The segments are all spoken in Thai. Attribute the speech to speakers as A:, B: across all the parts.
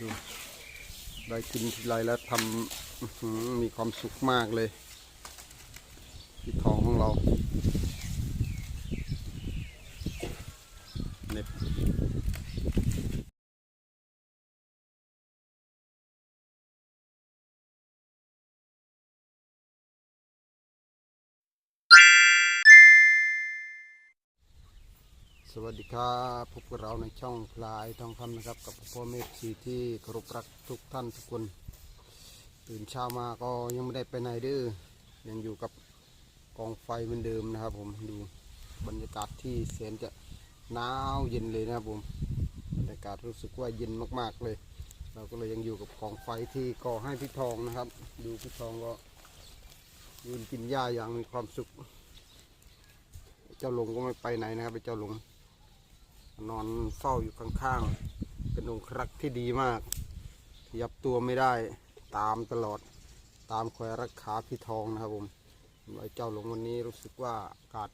A: ดูได้กินทีไรแล้วทำมีความสุขมากเลยที่ท้องของเราเน็บ สวัสดีครับพบกับเราในช่องพลายทองคำนะครับ กับพ่อเมฆสีที่เคารพรักทุกท่านทุกคน ตื่นเช้ามาก็ยังไม่ได้ไปไหนเด้อยังอยู่กับกองไฟเหมือนเดิมนะครับ ผมดูบรรยากาศที่แสนจะหนาวเย็นเลยนะครับผมบรรยากาศรู้สึกว่าเย็นมากๆเลย เราก็เลยยังอยู่กับกองไฟที่ก่อให้พี่ทองนะครับ ดูพี่ทองก็ยืนกินหญ้าอย่างมีความสุขเจ้าหลงก็ไม่ไปไหนนะครับไอ้เจ้าหลง นอนเฝ้าอยู่ข้างๆ เป็นองครักษ์ที่ดีมากขยับตัวไม่ได้ตามตลอดตามคอยรักขาพี่ทองนะครับผมไอ้เจ้าหลงวันนี้รู้สึกว่าอากาศ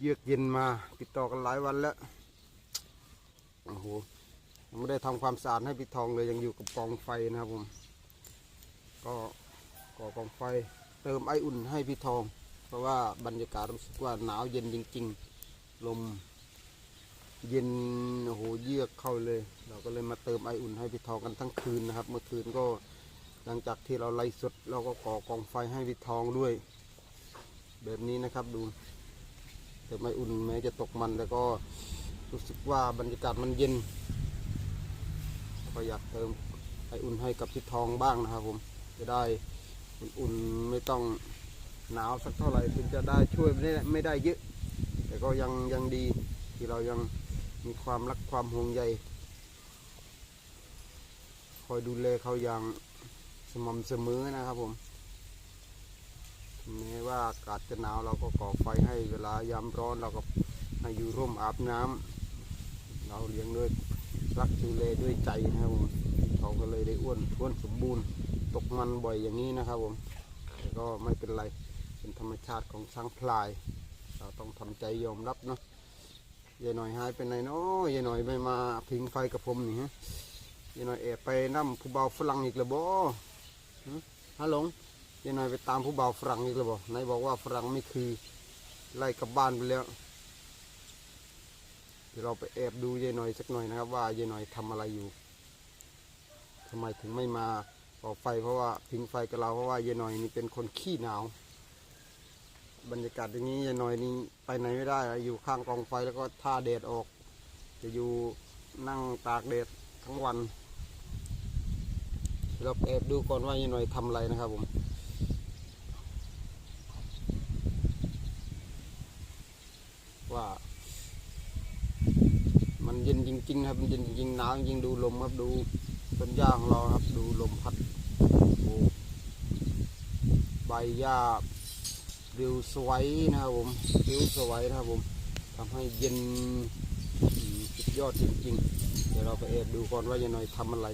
A: เยือกเย็นมาติดต่อกันหลายวันแล้วโอ้โหยังไม่ได้ทำความสะอาดให้พี่ทองเลยยังอยู่กับกองไฟนะครับผม ก็ก่อกองไฟเติมไออุ่นให้พี่ทอง เพราะว่าบรรยากาศรู้สึกว่าหนาวเย็นจริง ๆ ลม เย็นโอ้โหเยือกเข้าเลย เราก็เลยมาเติมไออุ่นให้พี่ทองกันทั้งคืนนะครับ เมื่อคืนก็หลังจากที่เราไล่สดเราก็ก่อกองไฟให้พี่ทองด้วย แบบนี้นะครับดูเติมไออุ่นแม้จะตกมันแต่ก็รู้สึกว่าบรรยากาศมันเย็นก็อยากเติมไออุ่นให้กับพี่ทองบ้างนะครับผมจะได้อุ่นๆไม่ต้องหนาวสักเท่าไหร่ถึงจะได้ช่วยไม่ได้ไม่ได้เยอะ แต่ก็ยังยังดีที่เรายัง มีความรักความห่วงใย คอยดูแลเขาอย่างสม่ำเสมอนะครับผมแม้ว่าอากาศจะหนาวเราก็ก่อไฟให้เวลายามร้อนเราก็ให้อยู่ร่มอาบน้ำเราเลี้ยงด้วยรักดูแลด้วยใจนะครับผมเขาก็เลยได้อ้วนท้วนสมบูรณ์ตกมันบ่อยอย่างนี้นะครับผมแต่ก็ไม่เป็นไรเป็นธรรมชาติของช้างพลาย เราต้องทำใจยอมรับเนาะ ยายหน่อยหายไปไหนเนาะยายหน่อยไม่มาพิงไฟกับผมนี่ฮะยายหน่อยแอบไปนั่ผู้เบาวฝรั่งอีกแล้วบ่ฮะฮัลโหลยายหน่อยไปตามผู้เบาวฝรั่งอีกแล้วบ่ไหนบอกว่าฝรั่งไม่คือไล่กลับบ้านไปแล้วเดี๋ยวเราไปแอบดูยายหน่อยสักหน่อยนะครับ ว่ายายหน่อยทำอะไรอยู่ทำไมถึงไม่มาก่อไฟเพราะว่าพิงไฟกับเราเพราะว่ายายหน่อยนี่เป็นคนขี้หนาว บรรยากาศอย่างนี้ยายหน่อยนี่ไปไหนไม่ได้อะอยู่ข้างกองไฟแล้วก็ท่าแดดออก จะอยู่นั่งตากแดดทั้งวัน เราแอบดูก่อนว่ายายหน่อยทำอะไรนะครับผมว่า มันเย็นจริงๆครับมันเย็นจริงๆหนาวจริงดูลมครับดูต้นหญ้าของเราครับ ดูลมพัดใบหญ้า ริวสวยนะครับผมริวสวยนะครับผมทำให้เย็นสุดยอดจริงๆ เดี๋ยวเราไปแอบดูก่อนว่ายายหน่อยทำอะไร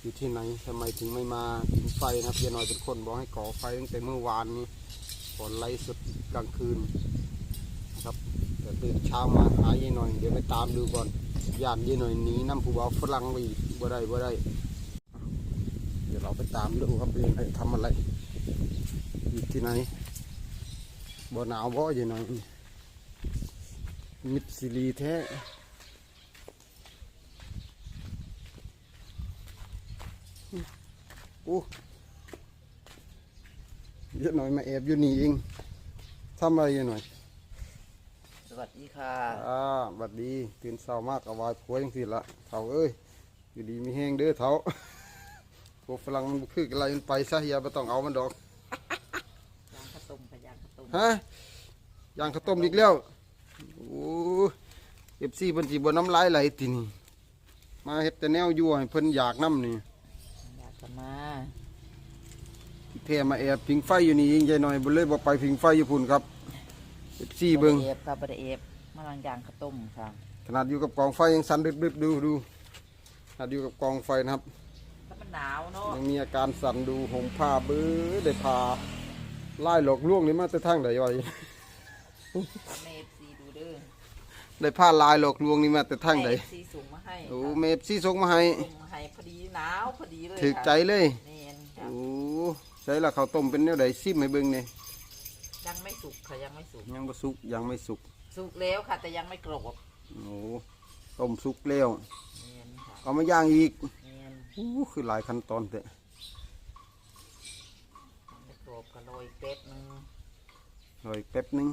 A: อยู่ที่ไหนทำไมถึงไม่มาถึงไฟนะครับยายหน่อยเป็นคนบอกให้ก่อไฟตั้งแต่เมื่อวานนี้ก่อนไล่สุดกลางคืนนะครับแต่ตื่นเช้ามาหายายหน่อย เดี๋ยวไปตามดูก่อนย่านยายหน่อยหนีน้ำผู้บ่าวฝรั่งไปอีบ่ได้บ่ได้ เดี๋ยวเราไปตามดูครับยายน่อยทำอะไรอยู่ที่ไหน บ่หนาวบ่อยู่หน่อยมิดซิลีแท้โอ้เยอะหน่อยมาแอบอยู่นี่เองทำอะไรอยู่หน่อย
B: สวัสดีค่ะ
A: อ่าบัดดี ตื่นเช้ามากเอาวายผัวจังสิละเฒ่าเอ้ย อยู่ดีมีแห้งเด้อเฒ่าพวกฝรั่งมันบ่คืออะไรมันไปซะอย่าไปต้องเอามันดอก
B: ยางข้าวต้มกับยางข้าวต้ม
A: ฮะย่างข้าวต้มอีกแล้วโอ้เอฟซีเพิ่นสิบ่น้ำลายไหลตินี่มาเฮ็ดแต่แนวยั่วให้เพิ่นอยากน้ำนี่
B: อยากจะมา
A: ที่แท้มาแอบพิงไฟอยู่นี่ยิงใจหน่อยบ่เลยบ่ไปพิงไฟอยู่พุ่นครับเอฟซีเบิ่ง
B: บไดเอฟครับบไดเอฟมาลังยางข้าวต้มค่ะ
A: ขนาดอยู่กับกองไฟยังสั่นดึบๆดูดูขนาดอยู่กับกองไฟนะครับ
B: ถ้ามันหนาวเนาะ
A: ยังมีอาการสั่นดูห่มผ้าเบื้อได้พา ไล่หลอกลวงนี่มาแต่ทางใดวะ
B: ทำเอฟซีดูเด้อ
A: ได้ผ้าลายหลอกลวงนี่มาแต่ทางใด
B: เอฟซีส่งมาให้
A: โอ้เมฟซีส่งมาให้
B: ส่งมาให้ให้พอดีหนาวพอดีเลย
A: ถือ
B: ค่ะ
A: ใจเลย
B: แม่นค่ะ
A: โอ้ใส่ละข้าวต้มเป็นแนวใดซิมให้เบิ่งนี่
B: ยังไม่สุกค่ะยังไม่สุก
A: ยังบ่สุกยังไม่สุก
B: สุกแล้วค่ะ แต่ยังไม่กรอบ
A: โอ้ต้มสุกแล้ว
B: แม่นค่ะ
A: เอามาย่างอีก
B: แม่น
A: โอ้คือหลายขั้นตอนแต่
B: ยังไม่กรอบก็ โรยเป็ดนึง
A: รออีกแป๊บนึง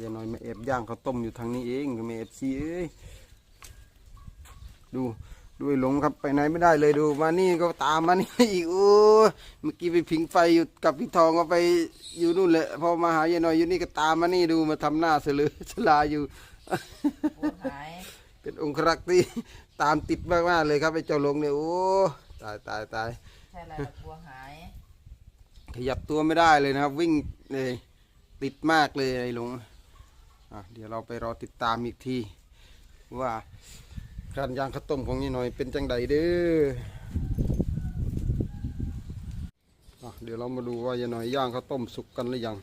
A: ยายน้อยมาเอบย่างข้าวต้มอยู่ทางนี้เองก็มาเอฟซีเอ้ยดูดูไอ้หลงครับไปไหนไม่ได้เลยดูมานี่ก็ตามมานี่อีกโอ้เมื่อกี้ไปผิงไฟอยู่กับพี่ทองก็ไปอยู่นู่นแหละพอมาหายายน้อยอยู่นี่ก็ตามมานี่ดูมาทำหน้าเสลือชลาอยู่
B: โอ้หาย
A: เป็นองครักษ์ที่ตามติดมากๆเลยครับไอ้เจ้าหลงเนี่ยโอ้ตายตายตาย
B: ใช่แล้วบัวหาย
A: ขยับตัวไม่ได้เลยนะครับ วิ่งเลยติดมากเลยไอ้หลงอะเดี๋ยวเราไปรอติดตามอีกที ว่าการย่างข้าวต้มของนี่หน่อยเป็นจังใดเด้ออะเดี๋ยวเรามาดูว่ายายหน่อยย่างข้าวต้มสุกกันหรือยัง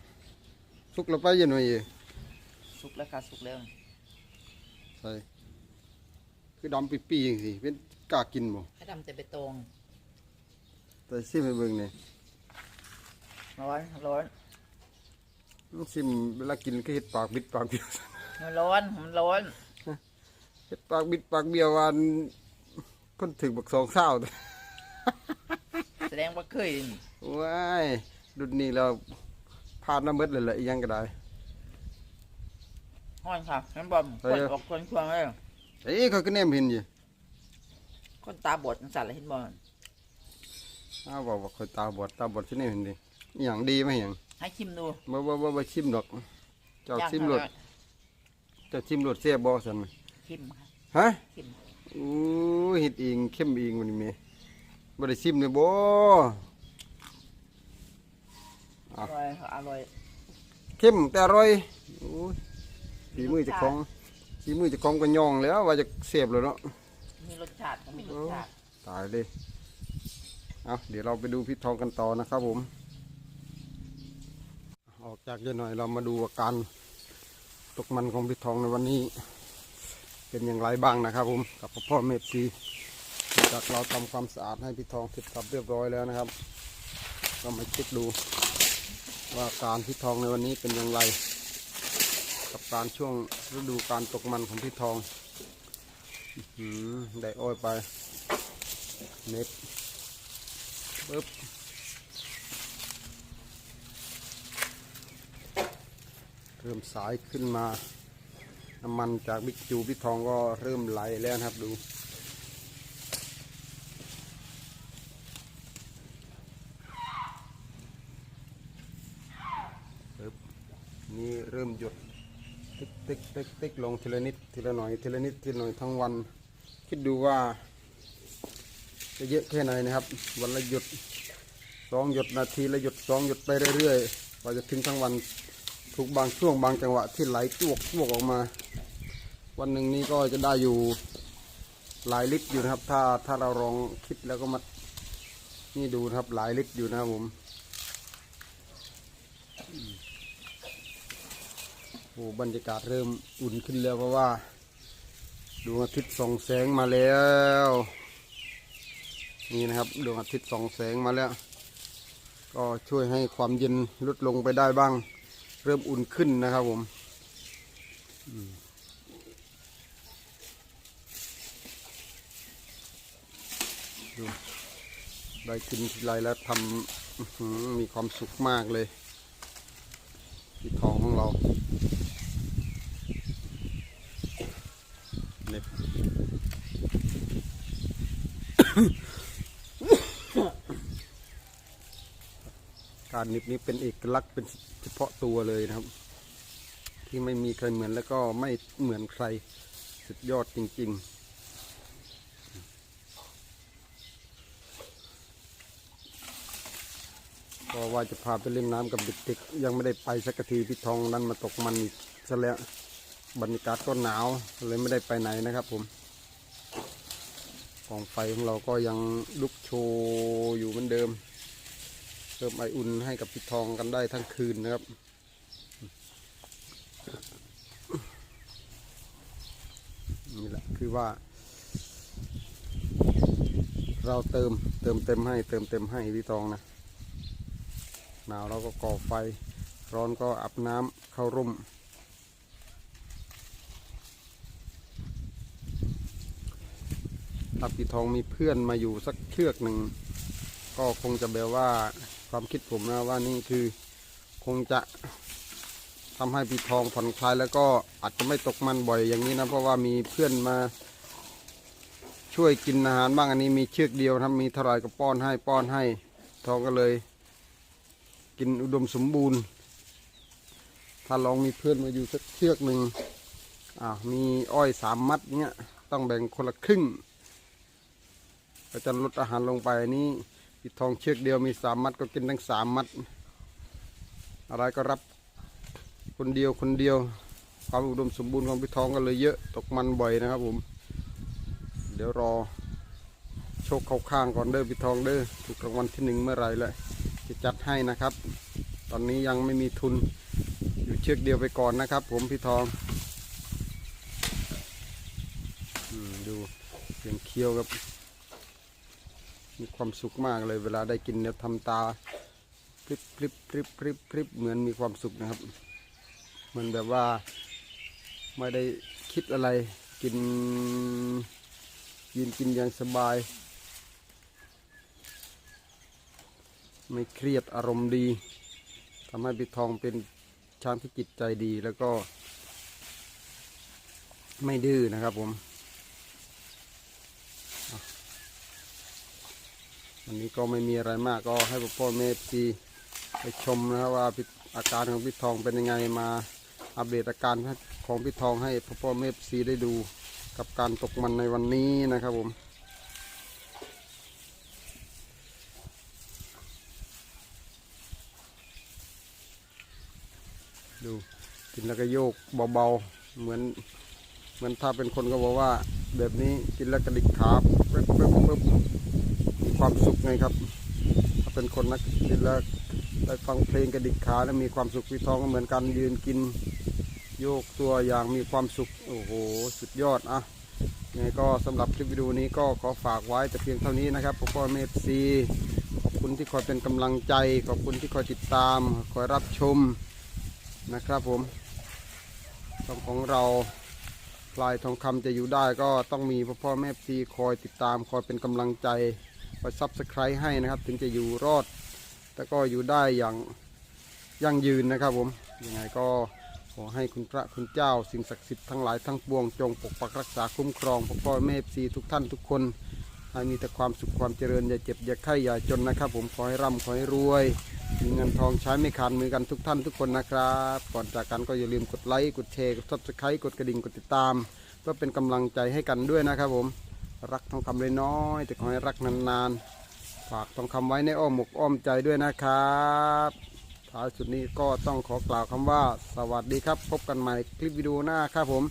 A: สุกแล้วไปยายหน่อยเอ้ย
B: สุกแล้วค่ะสุกแล้ว
A: ใส่คือดำปีๆอย่างสิเป็นกล้ากินบ่
B: ให้ดำแต่ไปตรง
A: แต่ซิมให้เบิ่งเนี่ย
B: ร้อนร้อน
A: ซิมเวลากินก็เห็ดปากบิดปากเบี้ยว
B: มันร้อนมันร้อน
A: เฮ็ดปากบิดปากเบี้ยววันคนถึงบักสองเศร้า
B: แสดงว่าเคยนี่
A: ว้ายดุดนี้เราพลาดน้ำเบิดเลยแหละอีหยังก็ได้
B: ห้อนค่ะน้ำบอม
A: เฮ้
B: ค
A: ย
B: นออกคนควงเลย
A: เอ้ยเขาก็แนมเห็นอยู่
B: คนตาบอดมันสั่นเลยเห็นบอล
A: อ้าวบอกว่าคนตาบอดตาบอดที่แนมเห็นดิอหย่างดีไหมอหย่าง
B: ให้ชิมดู
A: บ่บ่บ่บ่ชิมดอก เจ้า
B: ย่าง
A: ชิมรส
B: เท่านั้น
A: เจ้าชิมรสเสียบ่สันน่ะ
B: ชิมค่ะ
A: ฮะ
B: ชิม
A: อู้เฮ็ดเองเข้มเองวันนี้แม่บ่ได้ชิมเลยบ่
B: อร่อยค่ะอร่อย
A: เข้มแต่อร่อยโอ้ยฝีมือเจ้าของฝีมือเจ้าของก็ย่องแล้ว ว่าจะเสียบแล้วเนาะ
B: มีรสชาติก็มีรสชาติ
A: ตายเลย เอาเดี๋ยวเราไปดูพี่ทองกันต่อนะครับผม ออกจากเยอะหน่อยเรามาดูอาการตกมันของพี่ทองในวันนี้ เป็นอย่างไรบ้างนะครับผม กับพ่อเมฟซีจากเราทำความสะอาดให้พี่ทองเสร็จสับเรียบร้อยแล้วนะครับ ก็มาเช็คดูว่าการพี่ทองในวันนี้เป็นอย่างไร กับการช่วงฤดูการตกมันของพี่ทองอื้อหือได้อ้อยไปเน็ต ปึ๊บเริ่มสายขึ้นมา น้ำมันจากบิ๊กจูบิ๊กทองก็เริ่มไหลแล้วนะครับดูปึ๊บนี่เริ่มหยดติ๊กติ๊กติ๊กติ๊กลงทีละนิดทีละหน่อยทีละนิดทีละหน่อยทั้งวัน คิดดูว่า จะเยอะแค่ไหนนะครับ วันละหยดสองหยดนาทีละหยดสองหยดไปเรื่อยๆกว่าจะถึงทั้งวันทุกบางช่วงบางจังหวะที่ไหลจวกจวกออกมา วันหนึ่งนี้ก็จะได้อยู่หลายลิตรอยู่นะครับ ถ้าถ้าเราลองคิดแล้วก็มานี่ดูนะครับหลายลิตรอยู่นะครับผมอืมโอ้บรรยากาศเริ่มอุ่นขึ้นแล้วเพราะว่าดวงอาทิตย์ส่องแสงมาแล้ว นี่นะครับดวงอาทิตย์ส่องแสงมาแล้ว ก็ช่วยให้ความเย็นลดลงไปได้บ้าง เริ่มอุ่นขึ้นนะครับผมดูได้กินทีไรแล้วทำมีความสุขมากเลยที่ท้องของเราเน็บารหนิบนี้เป็นเอกลักษณ์เป็นเฉพาะตัวเลยนะครับ ที่ไม่มีใครเหมือนแล้วก็ไม่เหมือนใครสุดยอดจริง ๆก็ว่าจะพาไปเล่นน้ำกับเด็กๆยังไม่ได้ไปสักทีพี่ทองนั้นมาตกมันอีกซะแล้วบรรยากาศก็หนาวเลยไม่ได้ไปไหนนะครับ ผมกองไฟของเราก็ยังลุกโชว์อยู่เหมือนเดิม เพิ่มไออุ่นให้กับพี่ทองกันได้ทั้งคืนนะครับ นี่แหละคือว่า เราเติมเติมเต็มให้ เติมเต็มให้พี่ตองนะหนาวเราก็ก่อไฟ ร้อนก็อาบน้ำเข้าร่มถ้าพี่ทองมีเพื่อนมาอยู่สักเชือกหนึ่ง ก็คงจะแบบว่า ความคิดผมนะว่านี่คือคงจะทำให้พี่ทองผ่อนคลายแล้วก็อาจจะไม่ตกมันบ่อยอย่างนี้นะ เพราะว่ามีเพื่อนมา ช่วยกินอาหารบ้างอันนี้มีเชือกเดียวครับมีเท่าไรก็ป้อนให้ป้อนให้ทองก็เลย กินอุดมสมบูรณ์ ถ้าลองมีเพื่อนมาอยู่สักเชือกหนึ่งอ่ามีอ้อยสามมัดเนี้ยต้องแบ่งคนละครึ่งก็จะลดอาหารลงไปนนี้ ปิดทองเชือกเดียวมีสามมัดก็กินทั้งสามมัด อะไรก็รับคนเดียวคนเดียว ความอุดมสมบูรณ์ของพี่ทองก็เลยเยอะตกมันบ่อยนะครับผม เดี๋ยวรอโชคเข้าข้างก่อนเด้อพี่ทองเด้อถูกรางวัลที่หนึ่งเมื่อไรเลยจะจัดให้นะครับ ตอนนี้ยังไม่มีทุนอยู่เชือกเดียวไปก่อนนะครับ ผมพี่ทองอดูเสียงเคี้ยวครับ มีความสุขมากเลยเวลาได้กินเนี่ยทำตาพริบพริบพริบพริบพริบเหมือนมีความสุขนะครับเหมันแบบว่าไม่ได้คิดอะไรกินยืนกินอย่างสบาย ไม่เครียดอารมณ์ดีทำให้ปิดทองเป็นช้างที่จิตใจดีแล้วก็ ไม่ดื้อนะครับผม วันนี้ก็ไม่มีอะไรมากก็ให้พ่อแม่ซีไปชมนะครับว่าอาการของพี่ทองเป็นยังไงมาอัปเดตอาการของพี่ทองให้พ่อแม่ซีได้ดูกับการตกมันในวันนี้นะครับผมดูกินแล้วก็โยกเบาๆ เหมือนเหมือนถ้าเป็นคนก็บอกว่า แบบนี้กินแล้วกระดิกขาเป๊บเป๊บเป๊บ ความสุขไงครับ ถ้าเป็นคนนักกินแล้วได้ฟังเพลงกระดิกขาแล้วมีความสุขพี่ท้องก็เหมือนกันยืนกิน โยกตัวอย่างมีความสุขโอ้โหสุดยอดอะยังไงก็สำหรับคลิปวิดีโอนี้ก็ขอฝากไว้แต่เพียงเท่านี้นะครับพ่อพ่อเมฟซีขอบคุณที่คอยเป็นกำลังใจ ขอบคุณที่คอยติดตามคอยรับชมนะครับผมช่องของเราลายทองคำจะอยู่ได้ก็ต้องมีพ่อพ่อแม่ซีคอยติดตามคอยเป็นกำลังใจ คอยซับสไครต์ให้นะครับ ถึงจะอยู่รอด แต่ก็อยู่ได้อย่างยั่งยืนนะครับผมยังไงก็ขอให้คุณพระคุณเจ้าสิ่งศักดิ์สิทธิ์ทั้งหลายทั้งปวงจงปกปักรักษาคุ้มครองพ่อพ่อแม่ซีทุกท่านทุกคนให้มีแต่ความสุขความเจริญอย่าเจ็บอย่าไข้อย่าจนนะครับ ผมขอให้ร่ำขอให้รวย มีเงินทองใช้ไม่ขาดมือกันทุกท่านทุกคนนะครับก่อนจากกันก็อย่าลืมกดไลค์กดแชร์กดซับสไครต์กดกระดิ่งกดติดตามเพื่อเป็นกำลังใจให้กันด้วยนะครับผม รักทองคำเลยน้อยแต่ขอให้รักนานๆ ฝากทองคำไว้ในอ้อมอกอ้อมใจด้วยนะครับท้ายสุดนี้ก็ต้องขอกล่าวคำว่า สวัสดีครับ พบกันใหม่คลิปวิดีโอหน้าครับผม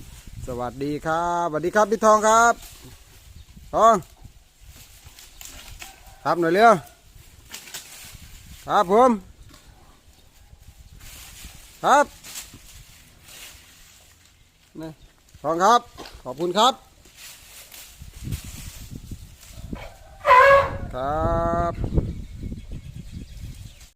A: สวัสดีครับสวัสดีครับพี่ทองครับทองครับหน่อยเร็วครับผมครับนี่ทองครับ ขอบคุณครับ ครับ